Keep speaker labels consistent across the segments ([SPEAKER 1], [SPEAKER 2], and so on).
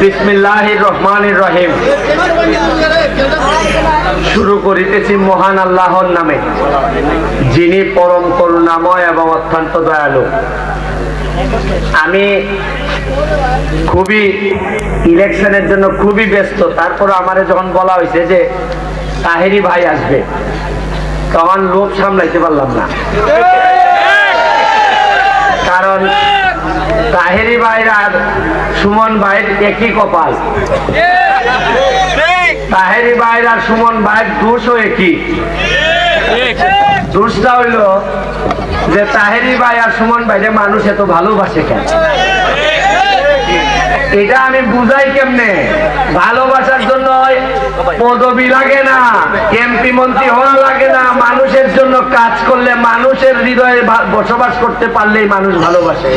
[SPEAKER 1] বিসমিল্লাহির রহিম। শুরু করিতেছি মহান আল্লাহর নামে, যিনি পরম করুণাময় এবং অত্যন্ত দয়ালু। আমি খুবই ইলেকশনের জন্য খুবই ব্যস্ত তারপর আমার যখন বলা হয়েছে যে তাহেরি ভাই আসবে, তখন লোভ সামলাইতে পারলাম না। কারণ তাহেরি ভাইয়ের আর সুমন ভাইয়ের একই কপাল। তাহেরি ভাইয়ের আর সুমন ভাইয়ের দোষও একই। দোষটা হইল যে তাহেরি ভাই আর সুমন ভাইরে মানুষ এত ভালোবাসে কেন? এটা আমি বুঝাই কেমনে? ভালোবাসার জন্য পদবি লাগে না, এমপি মন্ত্রী হওয়া লাগে না, মানুষের জন্য কাজ করলে মানুষের হৃদয়ে বসবাস করতে পারলেই মানুষ ভালোবাসে।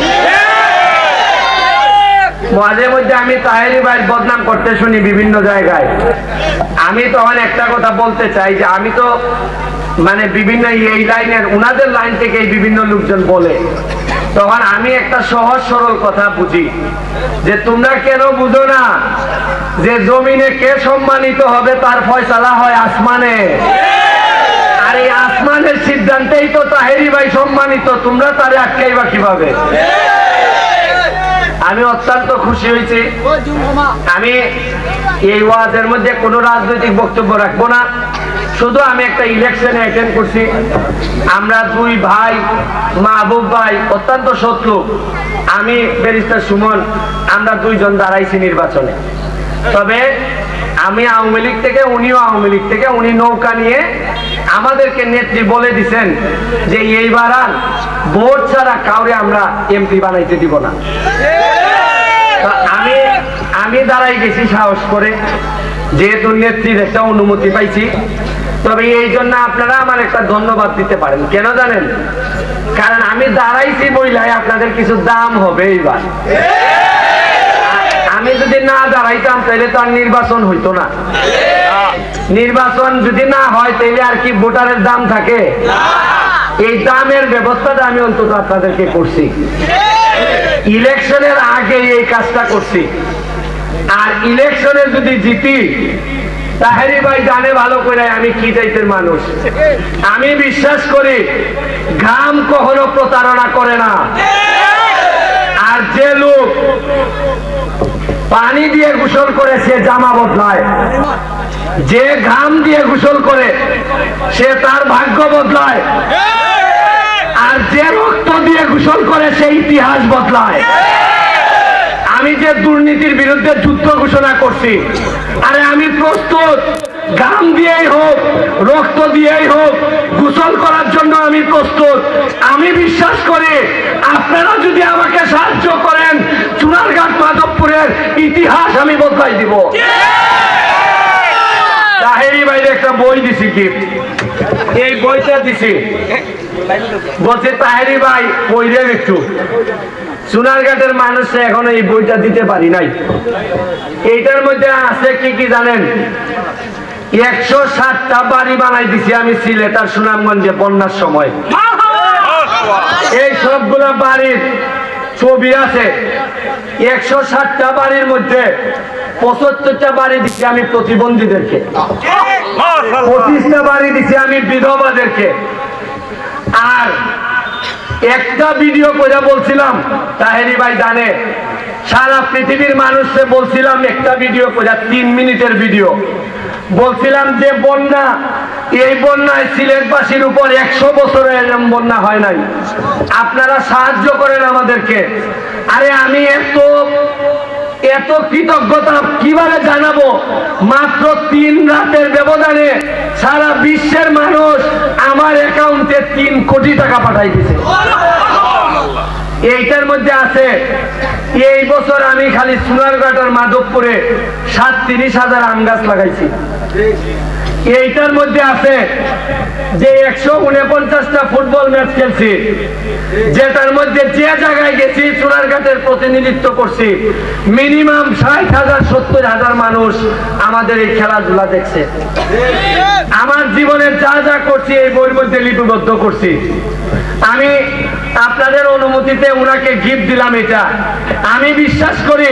[SPEAKER 1] মাঝে মধ্যে আমি তাহেরি ভাই বদনাম করতে শুনি বিভিন্ন জায়গায়। আমি তখন একটা কথা বলতে চাই যে আমি তো মানে বিভিন্ন এই লাইনের, উনাদের লাইন থেকে বিভিন্ন লোকজন বলে। তখন আমি একটা সহজ সরল কথা বুঝি, যে তোমরা কেন বুঝো না যে জমিনে কে সম্মানিত হবে তার ফয়সালা হয় আসমানে? আর এই আসমানের সিদ্ধান্তেই তো তাহেরি ভাই সম্মানিত, তোমরা তারে আটকাইবা কীভাবে? আমি অত্যন্ত খুশি হয়েছি। আমি এই ওয়াজের মধ্যে কোনো রাজনৈতিক বক্তব্য রাখব না। শুধু আমি একটা ইলেকশনে অ্যাটেন্ড করছি। আমরা দুই ভাই, মাহবুব ভাই, অত্যন্ত শত্রু। আমি ব্যারিস্টার সুমন, আমরা দুইজন দাঁড়াইছি নির্বাচনে। তবে আমি আওয়ামী লীগ থেকে, উনিও আওয়ামী লীগ থেকে, উনি নৌকা নিয়ে আমাদেরকে নেত্রী বলে দিছেন যে, এইবার আর ভোট ছাড়া কাউরে আমরা এমপি বানাইতে দিব না। আমি আমি দাঁড়াই গেছি সাহস করে। যেহেতু নেত্রীর একটা অনুমতি পাইছি তবে এই জন্য আপনারা আমার একটা ধন্যবাদ দিতে পারেন। কেন জানেন? কারণ আমি দাঁড়াইছি বইলাই আপনাদের কিছু দাম হবে এইবার আমি যদি না দাঁড়াইতাম, তাহলে তো আর নির্বাচন হইতো না। নির্বাচন যদি না হয়, তাহলে আর কি ভোটারের দাম থাকে? এই দামের ব্যবস্থাটা আমি অন্তত আপনাদেরকে করছি। ইলেকশনের আগে এই কাজটা করছি। আর ইলেকশনে যদি জিতি তাহেরি ভাই জানে ভালো করে আমি কি টাইপের মানুষ। আমি বিশ্বাস করি, ঘাম কখনো প্রতারণা করে না। আর যে লোক পানি দিয়ে গোসল করে, সে জামা বদলায়। যে ঘাম দিয়ে গোসল করে, সে তার ভাগ্য বদলায়। আর যে রক্ত দিয়ে গোসল করে, সে ইতিহাস বদলায়। আমি যে দুর্নীতির বিরুদ্ধে যুদ্ধ ঘোষণা করছি, আরে আমি প্রস্তুত। গাম দিয়েই হোক, রক্ত দিয়েই হোক, গোসল করার জন্য আমি প্রস্তুত। আমি বিশ্বাস করি, আপনারা যদি আমাকে সাহায্য করেন, চুনারঘাট মাধবপুরের ইতিহাস আমি বদলাই দিব। তাহেরি বাইরে একটা বই দিছি কি? এই বইটা দিছি। বলছে, তাহেরি ভাই পইরে একটু। সোনারঘাটের মানুষে এখনও এই বইটা দিতে পারি নাই। এইটার মধ্যে আছে কি কি জানেন? একশো সাতটা বাড়ি বানাই দিছি আমি সিলেট আর সুনামগঞ্জে বন্যার সময়। এই সবগুলা বাড়ির ছবি আছে। একশো ষাটটা বাড়ির মধ্যে পঁচাত্তরটা বাড়ি দিচ্ছি আমি প্রতিবন্ধীদেরকে। পঁচিশটা বাড়ি দিচ্ছি আমি বিধবাদেরকে। আর একটা ভিডিও করে বলছিলাম, তাহেরি ভাই জানে। সারা পৃথিবীর মানুষকে বলছিলাম একটা ভিডিও করে, তিন মিনিটের ভিডিও। বলছিলাম যে, বন্যা, এই বন্যায় সিলেটবাসীর উপর একশো বছরে এরকম বন্যা হয় নাই। আপনারা সাহায্য করেন আমাদেরকে। আরে আমি এত এত কৃতজ্ঞতা কীভাবে জানাব? মাত্র তিন রাতের ব্যবধানে সারা বিশ্বের মানুষ আমার অ্যাকাউন্টে তিন কোটি টাকা পাঠাই দিছে এইটার মধ্যে আছে, এই বছর আমি খালি সোনারঘাট আর মাধবপুরে সাতত্রিশ হাজার আম গাছ লাগাইছি। এইটার মধ্যে আছে যে একশো উনপঞ্চাশটা ফুটবল ম্যাচ খেলছি, যেটার মধ্যে যে জায়গায় গেছি চুনারঘাটের প্রতিনিধিত্ব করছি, মিনিমাম ষাট হাজার, সত্তর হাজার মানুষ আমাদের এই খেলাধুলা দেখছে। আমার জীবনে যা যা করছি, এই বইয়ের মধ্যে লিপিবদ্ধ করছি। আমি আপনাদের অনুমতিতে ওনাকে গিফট দিলাম এটা। আমি বিশ্বাস করি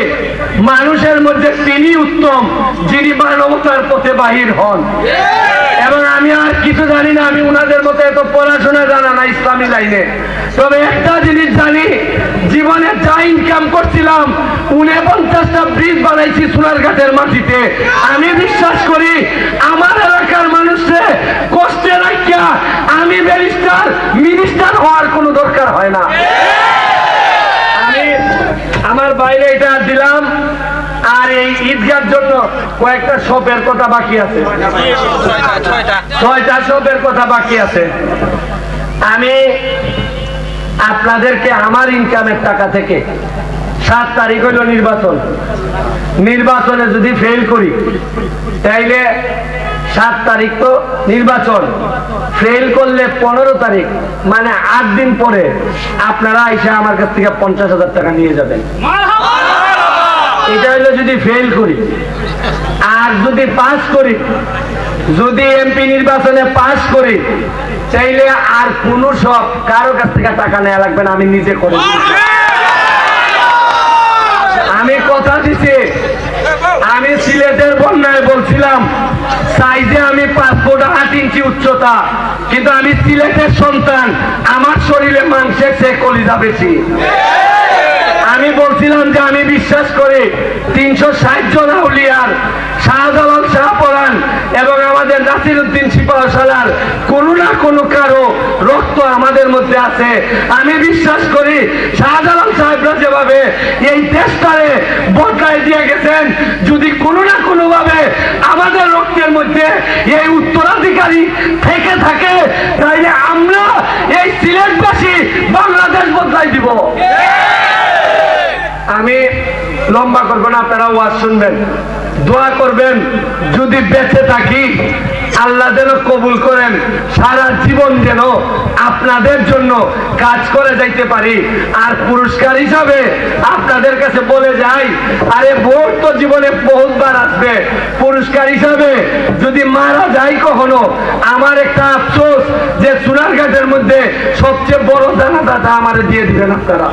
[SPEAKER 1] মানুষের মধ্যে তিনি উত্তম, যিনি মানবতার পথে বাহির হন। আমি আর কিছু জানি না, আমি ওনাদের মতো এত পড়াশোনা জানা না ইসলামী লাইনে। তবে একটা জিনিস জানি, জীবনে যা ইনকাম করছিলাম উনপঞ্চাশটা ব্রিজ বানাইছি সোনারঘাটের মাটিতে। আমি বিশ্বাস করি, আমার এলাকার মানুষে কষ্টে রাখিয়া আমি ব্যারিস্টার মিনিস্টার হওয়ার কোনো দরকার হয় না। আমি আমার বাইরে এটা দিলাম আর এই ঈদগার জন্য কয়েকটা শপের কথা বাকি আছে। ছয়টা শপের কথা বাকি আছে। আমি আপনাদেরকে আমার ইনকামের টাকা থেকে সাত তারিখ হইল নির্বাচন। নির্বাচনে যদি ফেল করি, তাইলে সাত তারিখ তো নির্বাচন। ফেল করলে পনেরো তারিখ মানে আট দিন পরে আপনারা এসে আমার কাছ থেকে পঞ্চাশ হাজার টাকা নিয়ে যাবেন। এটা হলো যদি ফেল করি। আর যদি পাস করি, যদি এমপি নির্বাচনে পাস করি, চাইলে আর কোনো সব কারও কাছ থেকে টাকা নেওয়া লাগবে না, আমি নিজে করে আমি কথা দিছি। আমি সিলেটের বন্যায় বলছিলাম সাইজে আমি পাঁচ ফুট আট ইঞ্চি উচ্চতা, কিন্তু আমি সিলেটের সন্তান, আমার শরীরে মাংসের সে কলিজা বেশি। বলছিলাম যে আমি বিশ্বাস করি তিনশো ষাট জন আউলিয়ার শাহজালাল শাহপরান এবং আমাদের নাসির উদ্দিন সিপাহসালার কোনো না কোনো কারও রক্ত আমাদের মধ্যে আছে। আমি বিশ্বাস করি শাহজালাল সাহেবরা যেভাবে এই দেশটারে বদলায় দিয়ে গেছেন, যদি কোনো না কোনো ভাবে আমাদের রক্তের মধ্যে এই উত্তরাধিকারী থেকে থাকে, তাইলে আমরা এই সিলেটবাসী বাংলাদেশ বদলাই দিব। লম্বা করব না আপনারা ওয়াজ শুনবেন। দোয়া করবেন, যদি বেঁচে থাকি, আল্লাহ যেন কবুল করেন, সারা জীবন যেন আপনাদের জন্য কাজ করে যাইতে পারি। আর পুরস্কার হিসাবে আপনাদের কাছে বলে যাই, আরে ভোট তো জীবনে বহুতবার আসবে। পুরস্কার হিসাবে যদি মারা যায় কখনো, আমার একটা আফসোস যে সোনার সোনারঘাটের মধ্যে সবচেয়ে বড় জানাজাটা আমার দিয়ে দিবেন আপনারা।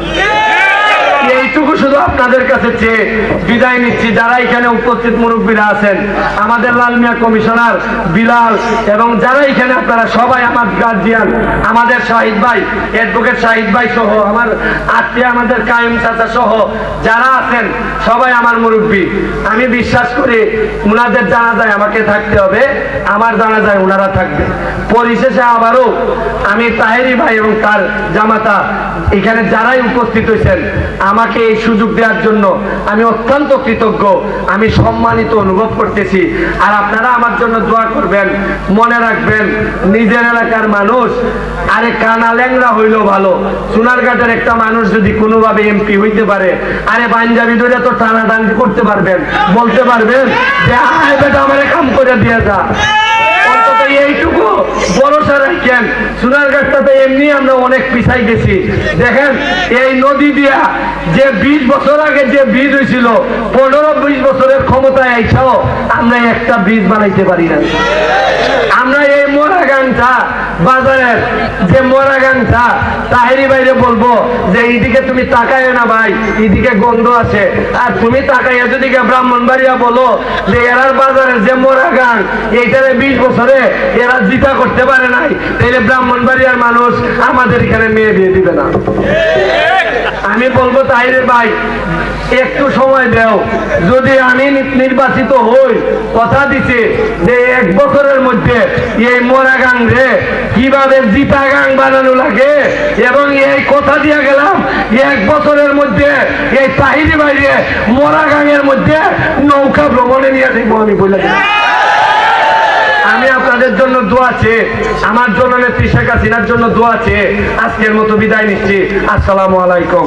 [SPEAKER 1] এইটুকু শুধু আপনাদের কাছে চেয়ে বিদায় নিচ্ছি। যারা এখানে উপস্থিত মুরব্বীরা আছেন, আমাদের লাল মিয়া কমিশনার বিলাল এবং যারা এখানে আপনারা সবাই আমার গার্জিয়ান আমাদের শাহিদ ভাই অ্যাডভোকেট শাহিদ ভাই সহ, আমার আত্মীয়, আমাদের কায়েম চাচা সহ, যারা আছেন, সবাই আমার মুরব্বী। আমি বিশ্বাস করি উনাদের জানা যায় আমাকে থাকতে হবে, আমার জানা যায় ওনারা থাকবে। পরিশেষে আবারও আমি তাহেরি ভাই এবং তার জামাতা এখানে যারাই উপস্থিত হয়েছেন, আমাকে এই সুযোগ দেওয়ার জন্য আমি অত্যন্ত কৃতজ্ঞ, আমি সম্মানিত অনুভব করতেছি। আর আপনারা আমার জন্য দোয়া করবেন, মনে রাখবেন, নিজের এলাকার মানুষ, আরে কানা ল্যাংরা হইল ভালো। সোনারঘাটের একটা মানুষ যদি কোনোভাবে এমপি হইতে পারে, আরে পাঞ্জাবি ধরে তো টানা টানাটানি করতে পারবেন। বলতে পারবেন যে আমারে কাম করে দিয়ে যা। অন্তত এইটুকু এমনি আমরা অনেক পিছাই গেছি। দেখেন, এই নদী দিয়া যে বিশ বছর আগে যে বীজ হয়েছিল, পনেরো বিশ বছরের ক্ষমতায় আইসাও আমরা একটা বীজ বানাইতে পারি না। আমরা এই মরা গানটা বাজারের যে মরা গানটা তাহেরি বাইরে বলব যে এইদিকে তুমি তাকায় না ভাই এইদিকে গন্ধ আছে। আর তুমি তাকাইয়া যদি ব্রাহ্মণ বাড়িয়া বলো যে এরার বাজারের যে মরা গান, এইটারে বিশ বছরে এরা জিতা করতে পারে নাই, তাইলে ব্রাহ্মণ বাড়িয়ার মানুষ আমাদের এখানে মেয়ে বিয়ে দিবে না। আমি বলব তাইরে ভাই, একটু সময় দেও। যদি আমি নির্বাচিত হই, কথা দিছে যে এক বছরের এই মোরা গাং রে, কীভাবে জিতা গাং বানানো লাগে? এবং এই কথা দিয়ে গেলাম, এক বছরের মধ্যে এই তাহিরি বাইরে মোরা গাঙের মধ্যে নৌকা ভ্রমণে নিয়ে দেখব আমি বলে আমি আপনাদের জন্য দোয়া চেয়ে, আমার জন্য নেত্রী শেখ হাসিনার জন্য দোয়া চেয়ে আজকের মতো বিদায় নিচ্ছি। আসসালামু আলাইকুম।